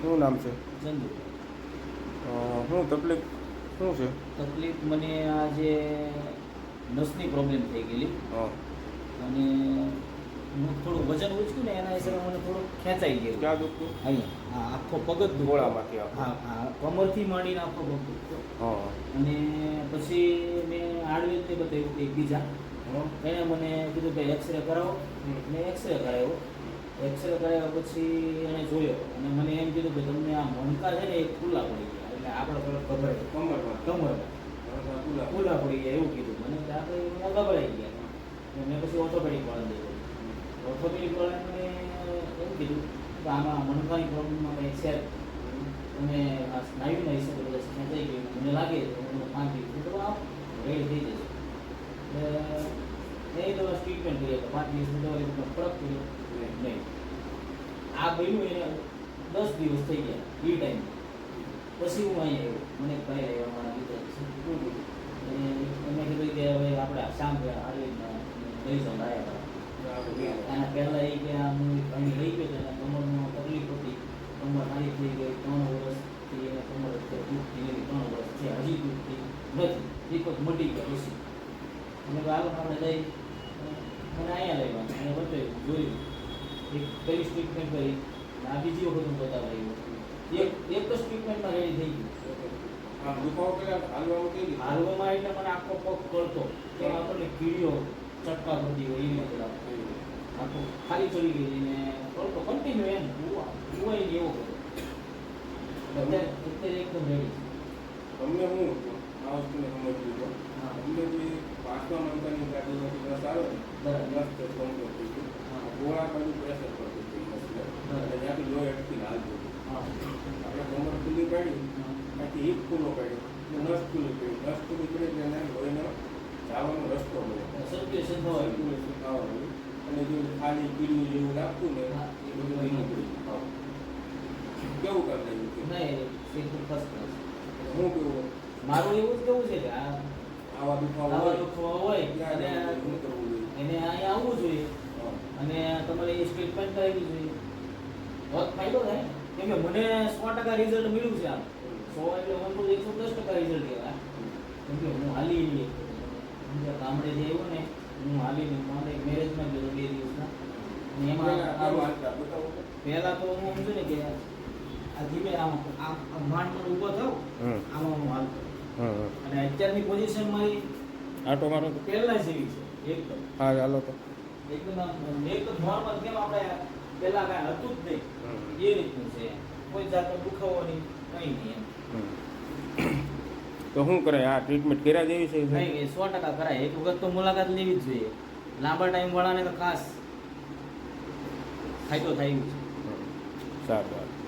શું નામ છે? ચંદુ. શું તકલીફ શું છે? તકલીફ મને આ જે નસની પ્રોબ્લેમ થઈ ગયેલી. અને હું થોડું વજન ઓછું ને એના હિસાબે મને થોડું ખેંચાઈ ગયું ક્યાં દુખતું? અહીંયા હા આખો પગ જ દુખતો. ગોળામાંથી હા હા કમરથી માંડીને આખો પગ દુખતો. અને પછી મેં આડવેદને બતાવ્યું એક બીજા. એણે મને કીધું કે એક્સરે કરાવો. મેં એક્સરે કરાવ્યો. એક્સરે કરાવ્યા પછી એણે જોયો અને મને એમ કીધું કે તમને આ મણકા છે ને એ ખુલ્લા પડી ગયા. એટલે આપણે ગભરાય કમરમાં કમર ખુલ્લા. ખુલ્લા પડી ગયા એવું કીધું. મને આપણે ગભરાઈ ગયા. મેં પછી ઓર્થોપેડિક વાળા દઈ ઓર્થોપેડિક વાળાએ મને એવું કીધું કે આમાં મણકાની પ્રોબ્લેમમાં કંઈ છે અને આ સ્નાયુના હિસાબે બધા ખેંચાઈ ગયું. મને લાગે તો મને પાંચ દિવસ તો આપ રેડી થઈ જશે. એટલે એ તો ટ્રીટમેન્ટ કરીએ તો પાંચ દિવસની દવા લીધું પણ ફરક પડ્યો નહીં. આ બન્યું એને દસ દિવસ થઈ ગયા એ ટાઈમ પછી હું અહીંયા આવ્યો. મને ભાઈ આવ્યા મારા મિત્ર. અને એમને કીધું કે હવે આપણે શામ હારી લઈ જાઉં આવ્યા એના પહેલાં એ કે આ હું પાણી લઈ ગયો તો એના કમરમાં તકલીફ હતી. કમર મારી થઈ ગઈ ત્રણ વર્ષથી એને કમર અત્યારે થઈ ગઈ ત્રણ વર્ષ છે હજી દુખતી નથી. એક વખત મટી ગયા પછી. અને આગળ આપણે લઈ મને અહીંયા લઈ અને બતાવ્યું જોયું. એક કઈ સ્ટેટમેન્ટ કરી. અને આ બીજી વખત હું બતાવવા આવ્યો એક એક જ સ્ટેટમેન્ટમાં રેડી થઈ ગયું. આમ દુખાવો કર્યા હાલવાનું કઈ હાલવામાં એટલે મને આખો પગ કરતો. કે આપણને કીડીઓ ચટકા કરતી હોય એવી બધા આખો ખાલી ચડી ગઈ ને કરતો કન્ટિન્યુ એમ. કુવા કુવાય ને એવો કરતો અત્યારે અત્યારે એકદમ રેડી તમને હું આ વસ્તુને સમજવું તો હા. તમને જે પાંચમા મંત્રની ગાડીમાંથી રસ આવે ને બરાબર. નસ તે બંધ કરતી હતી. હા. ગોળા બાજુ પ્રેશર. બરાબર. એટલે ત્યાંથી લોહી અટકી હાલતું. આપણે કમર ખુલ્લી પાડી ત્યાંથી હિપ ખુલ્લો પાડ્યો એટલે નસ ખુલ્લી પડી નસ ખુલ્લી પડી એટલે એને લોહીનો જવાનો રસ્તો મળે સર્ક્યુલેશન થવાનું. અને જો ખાલી પીળું જેવું લાગતું ને. એ બધું ધીમું પડી કેવું કામ લાગ્યું નહીં હું કેવું મારું એવું જ કેવું છે કે આ આવા દુખાવા આવા હોય દુખાવા હોય અને એને અહીંયા આવવું જોઈએ. અને તમારે એ સ્ટેટમેન્ટ કરાવી જોઈએ બહુ ફાયદો થાય. કેમ કે મને સો ટકા રિઝલ્ટ મળ્યું છે આમ. સો એટલે હું તો એકસો દસ ટકા રિઝલ્ટ કહેવાય કેમ કે હું હાલી નહીં ગામડે જે આવ્યો ને હું હાલીને મારે મેરેજમાં ગયો બે દિવસના. પહેલા તો હું સમજુ ને કે આ ધીમે આમ આમ માંડ પર ઊભો થાવ આમાં હું હાલતો. અને અત્યારની પોઝિશન મારી આટો મારો તો. પહેલા જેવી છે એકદમ. હા ચાલો તો. એકદમ આમ નોર્મલ કેમ આપણે પહેલા કાંઈ હતું જ નહીં એ રીતનું છે કોઈ જાતનો દુખાવો નહીં કંઈ નહીં. તો શું કરે? આ ટ્રીટમેન્ટ કર્યા જેવી છે? નહીં સો ટકા કરાય. એક વખત તો મુલાકાત લેવી જ જોઈએ. લાંબા ટાઈમ વાળાને તો ખાસ ફાયદો થાય એવું છે. સારું સારું.